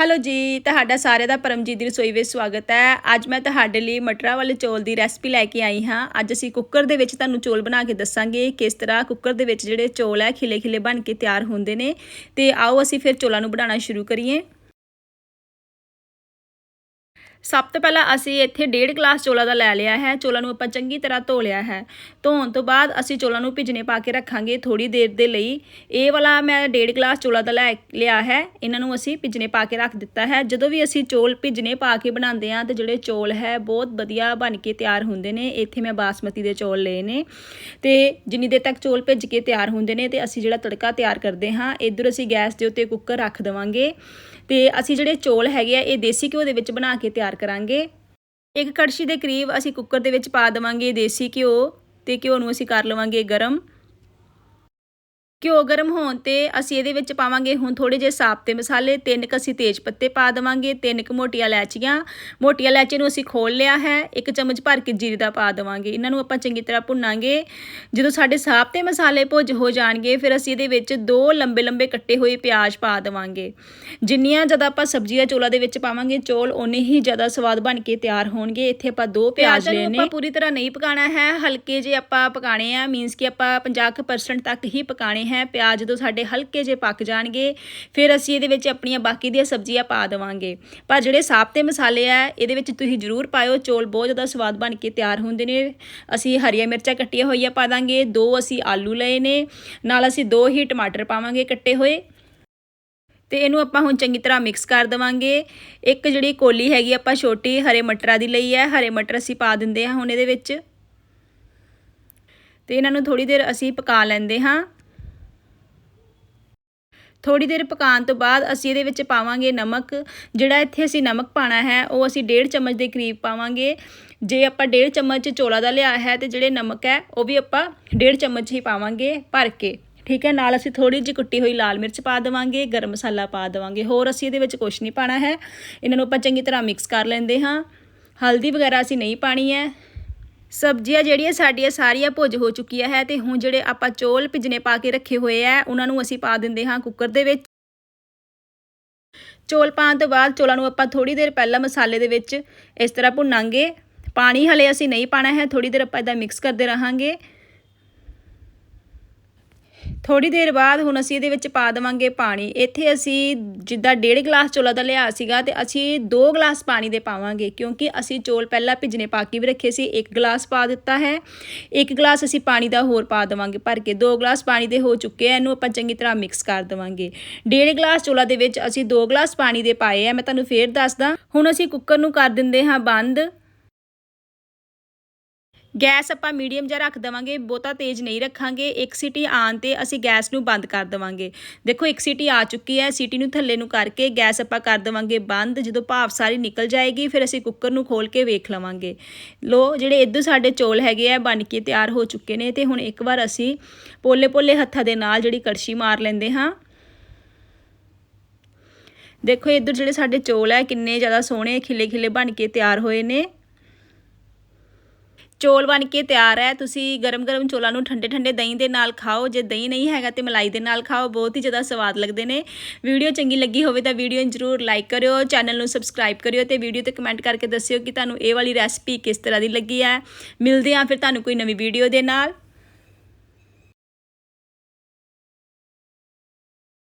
Hello ਜੀ, ਤੁਹਾਡਾ ਸਾਰਿਆਂ ਦਾ ਪਰਮਜੀਤ ਦੀ ਰਸੋਈ ਵਿੱਚ ਸਵਾਗਤ ਹੈ। ਅੱਜ ਮੈਂ ਤੁਹਾਡੇ ਲਈ ਮਟਰਾਂ ਵਾਲੇ ਚੌਲ ਦੀ ਰੈਸਪੀ ਲੈ ਕੇ ਆਈ ਹਾਂ। ਅੱਜ ਅਸੀਂ ਕੁੱਕਰ ਦੇ ਵਿੱਚ ਤੁਹਾਨੂੰ ਚੌਲ ਬਣਾ ਕੇ ਦੱਸਾਂਗੇ ਕਿਸ ਤਰ੍ਹਾਂ ਕੁੱਕਰ ਦੇ ਵਿੱਚ ਜਿਹੜੇ ਚੌਲ ਹੈ ਖਿਲੇ ਖਿਲੇ ਬਣ ਕੇ ਤਿਆਰ ਹੁੰਦੇ ਨੇ। ਤੇ ਆਓ ਅਸੀਂ ਫਿਰ ਚੌਲਾਂ ਨੂੰ ਬਣਾਉਣਾ ਸ਼ੁਰੂ ਕਰੀਏ। ਸਭ ਤੋਂ ਪਹਿਲਾਂ ਅਸੀਂ ਇੱਥੇ ਡੇਢ ਗਲਾਸ ਚੋਲਾ ਦਾ ਲੈ ਲਿਆ ਹੈ। ਚੋਲਾ ਨੂੰ ਆਪਾਂ ਚੰਗੀ ਤਰ੍ਹਾਂ ਧੋ ਲਿਆ ਹੈ। ਧੋਣ ਤੋਂ ਬਾਅਦ ਅਸੀਂ ਚੋਲਾ ਨੂੰ ਭਿਜਨੇ ਪਾ ਕੇ ਰੱਖਾਂਗੇ ਥੋੜੀ ਦੇਰ ਦੇ ਲਈ। ਇਹ ਵਾਲਾ ਮੈਂ ਡੇਢ ਗਲਾਸ ਚੋਲਾ ਦਾ ਲੈ ਲਿਆ ਹੈ। ਇਹਨਾਂ ਨੂੰ ਅਸੀਂ ਭਿੱਜਣੇ ਪਾ ਕੇ ਰੱਖ ਦਿੱਤਾ ਹੈ। ਜਦੋਂ ਵੀ ਅਸੀਂ ਚੋਲ ਭਿੱਜਣੇ ਪਾ ਕੇ ਬਣਾਉਂਦੇ ਹਾਂ ਤੇ ਜਿਹੜੇ ਚੋਲ ਹੈ ਬਹੁਤ ਵਧੀਆ ਬਣ ਕੇ ਤਿਆਰ ਹੁੰਦੇ ਨੇ। ਇੱਥੇ ਮੈਂ ਬਾਸਮਤੀ ਦੇ ਚੋਲ ਲਏ ਨੇ। ਤੇ ਜਿੰਨੀ ਦੇਰ ਤੱਕ ਚੋਲ ਭਿੱਜ ਕੇ ਤਿਆਰ ਹੁੰਦੇ ਨੇ ਤੇ ਅਸੀਂ ਜਿਹੜਾ ਤੜਕਾ ਤਿਆਰ ਕਰਦੇ ਹਾਂ, ਇਧਰ ਅਸੀਂ ਗੈਸ ਦੇ ਉੱਤੇ ਕੁੱਕਰ ਰੱਖ ਦੇਵਾਂਗੇ। ਤੇ ਅਸੀਂ ਜਿਹੜੇ ਚੋਲ ਹੈਗੇ ਆ, ਇਹ ਦੇਸੀ ਘਿਓ ਦੇ ਵਿੱਚ ਬਣਾ ਕੇ ਤਿਆਰ ਕਰਾਂਗੇ। ਇੱਕ ਕੜਛੀ ਦੇ ਕਰੀਬ ਅਸੀਂ ਕੁੱਕਰ ਦੇ ਵਿੱਚ ਪਾ ਦੇਵਾਂਗੇ ਦੇਸੀ ਘਿਓ ਤੇ ਘਿਓ ਨੂੰ ਅਸੀਂ ਕਰ ਲਵਾਂਗੇ ਗਰਮ। ਘਿਓ ਗਰਮ ਹੋਣ ਤੇ ਅਸੀਂ ਇਹਦੇ ਵਿੱਚ ਪਾਵਾਂਗੇ ਹੁਣ ਥੋੜੇ ਜਿਹੇ ਸਾਬਤੇ ਮਸਾਲੇ ਤਿੰਨ ਕ ਅਸੀਂ ਤੇਜ ਪੱਤੇ ਪਾ ਦੇਵਾਂਗੇ ਤਿੰਨ ਕ ਮੋਟੀਆਂ ਇਲਾਚੀਆਂ ਮੋਟੀਆਂ ਇਲਾਚੀ ਨੂੰ ਅਸੀਂ ਖੋਲ ਲਿਆ ਹੈ ਇੱਕ ਚਮਚ ਭਰ ਕੇ ਜੀਰੇ ਦਾ ਪਾ ਦੇਵਾਂਗੇ। ਇਹਨਾਂ ਨੂੰ ਆਪਾਂ ਚੰਗੀ ਤਰ੍ਹਾਂ ਭੁੰਨਾਂਗੇ। ਜਦੋਂ ਸਾਡੇ ਸਾਬਤੇ ਮਸਾਲੇ ਭੁੱਜ ਹੋ ਜਾਣਗੇ ਫਿਰ ਅਸੀਂ ਇਹਦੇ ਵਿੱਚ ਦੋ ਲੰਬੇ ਲੰਬੇ ਕੱਟੇ ਹੋਏ ਪਿਆਜ਼ ਪਾ ਦੇਵਾਂਗੇ। ਜਿੰਨੀਆਂ ਜ਼ਿਆਦਾ ਆਪਾਂ ਸਬਜ਼ੀਆਂ ਚੋਲਾ ਦੇ ਵਿੱਚ ਪਾਵਾਂਗੇ ਚੋਲ ਓਨੇ ਹੀ ਜ਼ਿਆਦਾ ਸਵਾਦ ਬਣ ਕੇ ਤਿਆਰ ਹੋਣਗੇ। ਇੱਥੇ ਆਪਾਂ ਦੋ ਪਿਆਜ਼ ਲਏ ਨੇ। ਆਪਾਂ ਪੂਰੀ ਤਰ੍ਹਾਂ ਨਹੀਂ ਪਕਾਣਾ ਹੈ। ਹਲਕੇ ਜੇ ਆਪਾਂ ਪਕਾਣੇ ਆ ਮੀਨਸ ਕਿ ਆਪਾਂ 50% ਤੱਕ ਹੀ ਪਕਾਣੇ ਹੈ, ਪਿਆਜ਼ ਜਦੋਂ ਸਾਡੇ ਹਲਕੇ ਜੇ ਪੱਕ ਜਾਣਗੇ, ਫਿਰ ਅਸੀਂ ਇਹਦੇ ਵਿੱਚ ਆਪਣੀਆਂ ਬਾਕੀ ਦੀਆਂ ਸਬਜ਼ੀਆਂ ਪਾ ਦੇਵਾਂਗੇ। ਪਰ ਜਿਹੜੇ ਸਾਬਤੇ ਮਸਾਲੇ ਆ, ਇਹਦੇ ਵਿੱਚ ਤੁਸੀਂ ਜ਼ਰੂਰ ਪਾਇਓ, ਚੋਲ ਬਹੁਤ ਜ਼ਿਆਦਾ ਸਵਾਦ ਬਣ ਕੇ ਤਿਆਰ ਹੁੰਦੇ ਨੇ। ਅਸੀਂ ਹਰੀਆਂ ਮਿਰਚਾਂ ਕੱਟੀਆਂ ਹੋਈਆਂ ਪਾ ਦਾਂਗੇ, ਦੋ ਅਸੀਂ ਆਲੂ ਲਏ ਨੇ, ਨਾਲ ਅਸੀਂ ਦੋ ਹੀ ਟਮਾਟਰ ਪਾਵਾਂਗੇ ਕੱਟੇ ਹੋਏ। ਤੇ ਇਹਨੂੰ ਆਪਾਂ ਹੁਣ ਚੰਗੀ ਤਰ੍ਹਾਂ ਮਿਕਸ ਕਰ ਦੇਵਾਂਗੇ। ਇੱਕ ਜਿਹੜੀ ਕੋਲੀ ਹੈਗੀ ਆਪਾਂ ਛੋਟੀ ਹਰੇ ਮਟਰਾਂ ਦੀ ਲਈ ਹੈ ਹਰੇ ਮਟਰ ਅਸੀਂ ਪਾ ਦਿੰਦੇ ਹਾਂ ਹੁਣ ਇਹਦੇ ਵਿੱਚ। ਤੇ ਇਹਨਾਂ ਨੂੰ ਥੋੜੀ ਦੇਰ ਅਸੀਂ ਪਕਾ ਲੈਂਦੇ ਹਾਂ। ਥੋੜੀ ਦੇਰ ਪਕਾਉਣ ਤੋਂ ਬਾਅਦ ਅਸੀਂ ਇਹਦੇ ਵਿੱਚ ਪਾਵਾਂਗੇ ਨਮਕ। ਜਿਹੜਾ ਇੱਥੇ ਅਸੀਂ ਨਮਕ ਪਾਣਾ ਹੈ, ਉਹ ਅਸੀਂ ਡੇਢ ਚਮਚ ਦੇ ਕਰੀਬ ਪਾਵਾਂਗੇ। ਜੇ ਆਪਾਂ ਡੇਢ ਚਮਚ ਚੋਲਾ ਦਾ ਲਿਆ ਹੈ ਤੇ ਜਿਹੜੇ ਨਮਕ ਹੈ, ਉਹ ਵੀ ਆਪਾਂ ਡੇਢ ਚਮਚ ਹੀ ਪਾਵਾਂਗੇ ਭਰ ਕੇ। ਠੀਕ ਹੈ, ਨਾਲ ਅਸੀਂ ਥੋੜੀ ਜਿਹੀ ਕੁੱਟੀ ਹੋਈ ਲਾਲ ਮਿਰਚ ਪਾ ਦੇਵਾਂਗੇ, ਗਰਮ ਮਸਾਲਾ ਪਾ ਦੇਵਾਂਗੇ। ਹੋਰ ਅਸੀਂ ਇਹਦੇ ਵਿੱਚ ਕੁਝ ਨਹੀਂ ਪਾਣਾ ਹੈ। ਇਹਨਾਂ ਨੂੰ ਆਪਾਂ ਚੰਗੀ ਤਰ੍ਹਾਂ ਮਿਕਸ ਕਰ ਲੈਂਦੇ ਹਾਂ। ਹਲਦੀ ਵਗੈਰਾ ਅਸੀਂ ਨਹੀਂ ਪਾਣੀ ਹੈ। ਸਬਜ਼ੀਆਂ ਜਿਹੜੀਆਂ ਸਾਡੀਆਂ ਸਾਰੀਆਂ ਭੁੱਜ ਹੋ ਚੁੱਕੀਆਂ ਹੈ ਤੇ ਹੁਣ ਜਿਹੜੇ ਆਪਾਂ ਚੋਲ ਭਿਜਨੇ ਪਾ ਕੇ ਰੱਖੇ ਹੋਏ ਆ ਉਹਨਾਂ ਨੂੰ ਅਸੀਂ ਪਾ ਦਿੰਦੇ ਹਾਂ ਕੁੱਕਰ ਦੇ ਵਿੱਚ। ਚੋਲ ਪਾਉਣ ਤੋਂ ਬਾਅਦ ਚੋਲਾਂ ਨੂੰ ਆਪਾਂ ਥੋੜੀ ਦੇਰ ਪਹਿਲਾਂ ਮਸਾਲੇ ਦੇ ਵਿੱਚ ਇਸ ਤਰ੍ਹਾਂ ਭੁੰਨਾਂਗੇ। ਪਾਣੀ ਹਲੇ ਅਸੀਂ ਨਹੀਂ ਪਾਣਾ ਹੈ ਥੋੜੀ ਦੇਰ ਆਪਾਂ ਇਦਾਂ ਮਿਕਸ ਕਰਦੇ ਰਹਾਂਗੇ। ਥੋੜੀ ਦੇਰ ਬਾਅਦ ਹੁਣ ਅਸੀਂ ਇਹਦੇ ਵਿੱਚ ਪਾ ਦੇਵਾਂਗੇ ਪਾਣੀ। ਇੱਥੇ ਅਸੀਂ ਜਿੱਦਾਂ ਡੇਢ ਗਲਾਸ ਚੋਲਾ ਦਾ ਲਿਆ ਸੀਗਾ ਤੇ ਅਸੀਂ 2 ਗਲਾਸ ਪਾਣੀ ਦੇ ਪਾਵਾਂਗੇ ਕਿਉਂਕਿ ਅਸੀਂ ਚੋਲ ਪਹਿਲਾਂ ਭਿਜਨੇ ਪਾ ਕੇ ਵੀ ਰੱਖੇ ਸੀ। 1 ਗਲਾਸ ਪਾ ਦਿੱਤਾ ਹੈ 1 ਗਲਾਸ ਅਸੀਂ ਪਾਣੀ ਦਾ ਹੋਰ ਪਾ ਦੇਵਾਂਗੇ ਭਰ ਕੇ। 2 ਗਲਾਸ ਪਾਣੀ ਦੇ ਹੋ ਚੁੱਕੇ ਆ, ਇਹਨੂੰ ਆਪਾਂ ਚੰਗੀ ਤਰ੍ਹਾਂ ਮਿਕਸ ਕਰ ਦੇਵਾਂਗੇ। ਡੇਢ ਗਲਾਸ ਚੋਲਾ ਦੇ ਵਿੱਚ ਅਸੀਂ 2 ਗਲਾਸ ਪਾਣੀ ਦੇ ਪਾਏ ਆ। ਮੈਂ ਤੁਹਾਨੂੰ ਫੇਰ ਦੱਸਦਾ, ਹੁਣ ਅਸੀਂ ਕੁੱਕਰ ਨੂੰ ਕਰ ਦਿੰਦੇ ਹਾਂ ਬੰਦ। ਗੈਸ ਆਪਾਂ ਮੀਡੀਅਮ ਜਿਹਾ ਰੱਖ ਦੇਵਾਂਗੇ, ਬਹੁਤਾ ਤੇਜ਼ ਨਹੀਂ ਰੱਖਾਂਗੇ, ਇੱਕ ਸੀਟੀ ਆਣ ਤੇ ਅਸੀਂ ਗੈਸ ਨੂੰ ਬੰਦ ਕਰ ਦੇਵਾਂਗੇ। ਦੇਖੋ, ਇੱਕ ਸੀਟੀ ਆ ਚੁੱਕੀ ਹੈ, ਸੀਟੀ ਨੂੰ ਥੱਲੇ ਨੂੰ ਕਰਕੇ ਗੈਸ ਆਪਾਂ ਕਰ ਦੇਵਾਂਗੇ ਬੰਦ, ਜਦੋਂ ਭਾਫ ਸਾਰੀ ਨਿਕਲ ਜਾਏਗੀ, ਫਿਰ ਅਸੀਂ ਕੁੱਕਰ ਨੂੰ ਖੋਲ ਕੇ ਵੇਖ ਲਵਾਂਗੇ। ਲੋ, ਜਿਹੜੇ ਇਦੋਂ ਸਾਡੇ ਚੋਲ ਹੈਗੇ ਆ, ਬਣ ਕੇ ਤਿਆਰ ਹੋ ਚੁੱਕੇ ਨੇ ਤੇ ਹੁਣ ਇੱਕ ਵਾਰ ਅਸੀਂ ਪੋਲੇ ਪੋਲੇ ਹੱਥਾਂ ਦੇ ਨਾਲ ਜਿਹੜੀ ਕੜਛੀ ਮਾਰ ਲੈਂਦੇ ਹਾਂ। ਦੇਖੋ, ਇੱਧਰ ਜਿਹੜੇ ਸਾਡੇ ਚੋਲ ਹੈ, ਕਿੰਨੇ ਜ਼ਿਆਦਾ ਸੋਹਣੇ ਖਿਲੇ ਖਿਲੇ ਬਣ ਕੇ ਤਿਆਰ ਹੋਏ ਨੇ। ਚੋਲ ਬਣ ਕੇ ਤਿਆਰ ਹੈ। ਤੁਸੀਂ ਗਰਮ-ਗਰਮ ਚੋਲਾਂ ਨੂੰ ਠੰਡੇ-ਠੰਡੇ ਦਹੀਂ ਦੇ ਨਾਲ ਖਾਓ। ਜੇ ਦਹੀਂ ਨਹੀਂ ਹੈਗਾ ਤੇ ਮਲਾਈ ਦੇ ਨਾਲ ਖਾਓ। ਬਹੁਤ ਹੀ ਜ਼ਿਆਦਾ ਸਵਾਦ ਲੱਗਦੇ ਨੇ। ਵੀਡੀਓ ਚੰਗੀ ਲੱਗੀ ਹੋਵੇ ਤਾਂ ਵੀਡੀਓ ਨੂੰ ਜ਼ਰੂਰ ਲਾਈਕ ਕਰਿਓ। ਚੈਨਲ ਨੂੰ ਸਬਸਕ੍ਰਾਈਬ ਕਰਿਓ ਤੇ ਵੀਡੀਓ ਤੇ ਕਮੈਂਟ ਕਰਕੇ ਦੱਸਿਓ ਕਿ ਤੁਹਾਨੂੰ ਇਹ ਵਾਲੀ ਰੈਸਪੀ ਕਿਸ ਤਰ੍ਹਾਂ ਦੀ ਲੱਗੀ ਹੈ। ਮਿਲਦੇ ਆਂ ਫਿਰ ਤੁਹਾਨੂੰ ਕੋਈ ਨਵੀਂ ਵੀਡੀਓ ਦੇ ਨਾਲ।